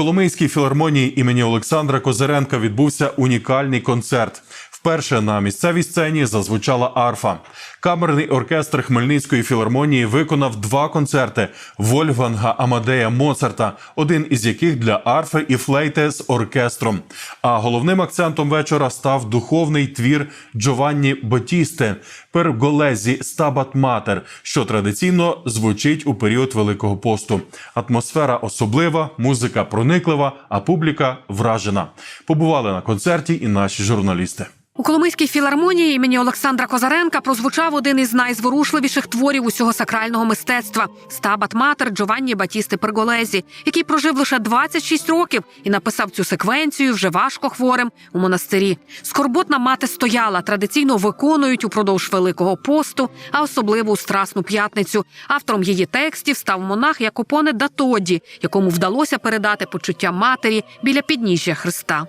Коломийській філармонії імені Олександра Козиренка відбувся унікальний концерт. Вперше на місцевій сцені зазвучала арфа. Камерний оркестр Хмельницької філармонії виконав два концерти Вольфганга Амадея Моцарта, один із яких для арфи і флейти з оркестром. А головним акцентом вечора став духовний твір Джованні Ботісти Перголезі Стабат Матер, що традиційно звучить у період Великого посту. Атмосфера особлива, музика прониклива, а публіка вражена. Побували на концерті і наші журналісти. У Коломийській філармонії імені Олександра Козаренка прозвучав один із найзворушливіших творів усього сакрального мистецтва Стабат Матер Джованні Батісти Перголезі, який прожив лише 26 років і написав цю секвенцію вже важко хворим у монастирі. Скорботна мати стояла, традиційно виконують упродовж Великого посту, а особливо у Страсну п'ятницю. Автором її текстів став монах Якопоне Датоді, якому вдалося передати почуття матері біля підніжжя Христа.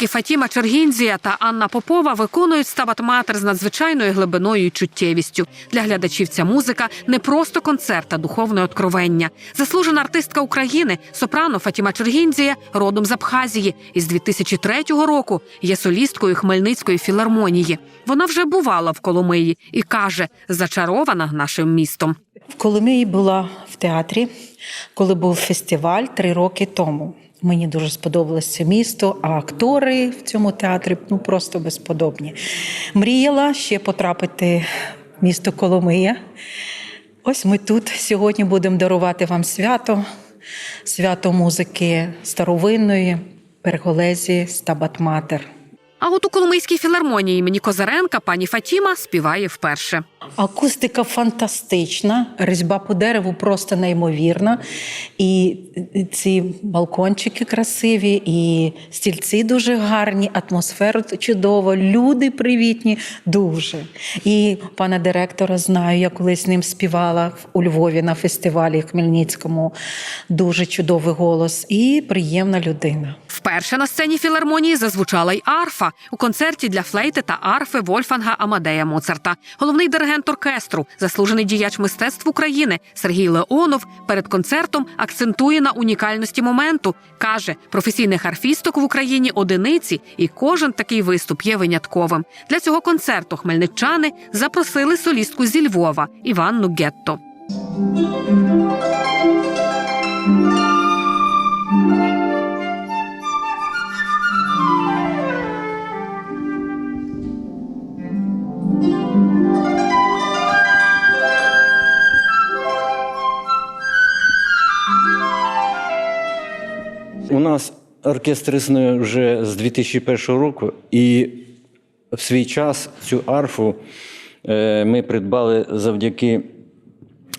Солістки Фатіма Чергінзія та Анна Попова виконують стабат матер з надзвичайною глибиною і чуттєвістю. Для глядачів ця музика не просто концерт, а духовне откровення. Заслужена артистка України, сопрано Фатіма Чергінзія, родом з Абхазії, із 2003 року є солісткою Хмельницької філармонії. Вона вже бувала в Коломиї і каже, зачарована нашим містом. В Коломиї була в театрі, коли був фестиваль три роки тому. Мені дуже сподобалось це місто, а актори в цьому театрі ну просто безподобні. Мріяла ще потрапити в місто Коломия. Ось ми тут сьогодні будемо дарувати вам свято, свято музики старовинної, перголезі, стабат матер. А от у Коломийській філармонії імені Козаренка пані Фатіма співає вперше. Акустика фантастична, різьба по дереву просто неймовірна. І ці балкончики красиві, і стільці дуже гарні, атмосфера чудова, люди привітні, дуже. І пана директора знаю, я колись з ним співала у Львові на фестивалі Хмельницькому. Дуже чудовий голос і приємна людина. Вперше на сцені філармонії зазвучала й арфа у концерті для флейти та арфи Вольфанга Амадея Моцарта. Головний диригент оркестру, заслужений діяч мистецтв України Сергій Леонов перед концертом акцентує на унікальності моменту. каже, професійних арфісток в Україні одиниці, і кожен такий виступ є винятковим. Для цього концерту хмельничани запросили солістку зі Львова Іванну Гетто. У нас оркестр існує вже з 2001 року, і в свій час цю арфу е, ми придбали завдяки.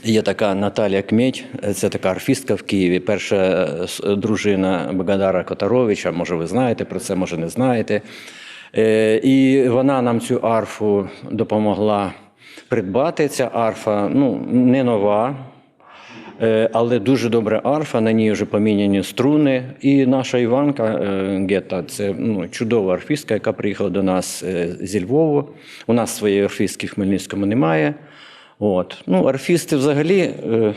Є така Наталія Кмєть, це така арфістка в Києві, перша е, дружина Богдара Котаровича. Може, ви знаєте про це, може, не знаєте. Е, І вона нам цю арфу допомогла придбати. Ця арфа ну, не нова, Але дуже добра арфа, на ній вже поміняні струни. І наша Іванка е, Гетта це ну, чудова арфістка, яка приїхала до нас е, зі Львову. У нас своєї арфістки в Хмельницькому немає. От. Ну, арфісти взагалі е,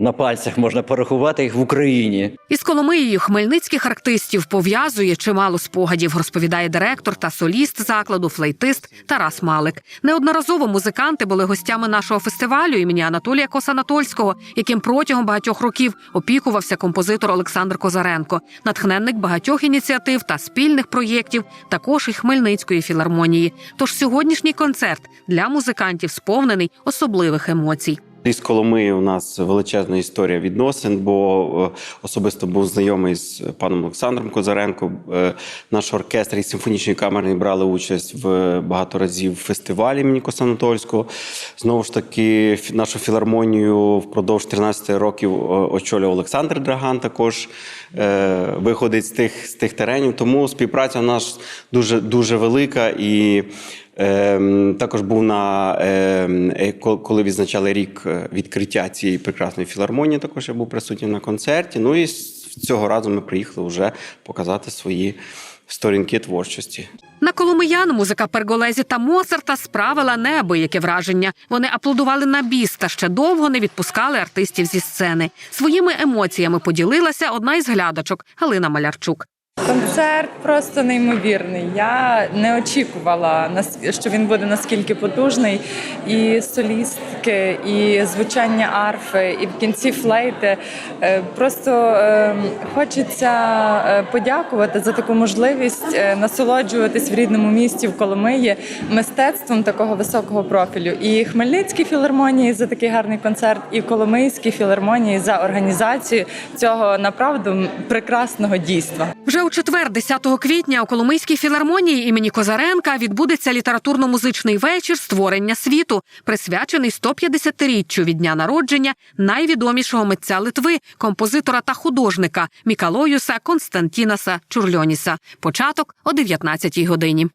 на пальцях можна порахувати їх в Україні. Із Коломиєю хмельницьких артистів пов'язує чимало спогадів, розповідає директор та соліст закладу, флейтист Тарас Малик. Неодноразово музиканти були гостями нашого фестивалю імені Анатолія Косанатольського, яким протягом багатьох років опікувався композитор Олександр Козаренко, натхненник багатьох ініціатив та спільних проєктів, також і Хмельницької філармонії. Тож сьогоднішній концерт для музикантів сповнений особливих емоцій. Із Коломиї у нас величезна історія відносин, бо е, особисто був знайомий з паном Олександром Козаренко. Е, Наш оркестр і симфонічний камерний брали участь в багато разів в фестивалі імені Костянтинського. Знову ж таки, нашу філармонію впродовж 13 років е, очолював Олександр Драган, також виходить з тих, з тих теренів. Тому співпраця у нас дуже, дуже велика і. Ем, також був на ем, е, коли відзначали рік е, відкриття цієї прекрасної філармонії. Також я був присутній на концерті. Ну і цього разу ми приїхали вже показати свої сторінки творчості. На коломиян музика Перголезі та Моцарта справила неабияке враження. Вони аплодували на біс та ще довго не відпускали артистів зі сцени. Своїми емоціями поділилася одна із глядачок Галина Малярчук. Концерт просто неймовірний. Я не очікувала, що він буде наскільки потужний. І солістки, і звучання арфи, і в кінці флейти. Е, Просто е, хочеться е, подякувати за таку можливість е, насолоджуватись в рідному місті в Коломиї мистецтвом такого високого профілю. І Хмельницькій філармонії за такий гарний концерт, і Коломийській філармонії за організацію цього направду прекрасного дійства. Вже у четвер, 10 квітня, у Коломийській філармонії імені Козаренка відбудеться літературно-музичний вечір створення світу, присвячений 150-річчю від дня народження найвідомішого митця Литви, композитора та художника Мікалоюса Константінаса Чурльоніса. Початок о 19 годині.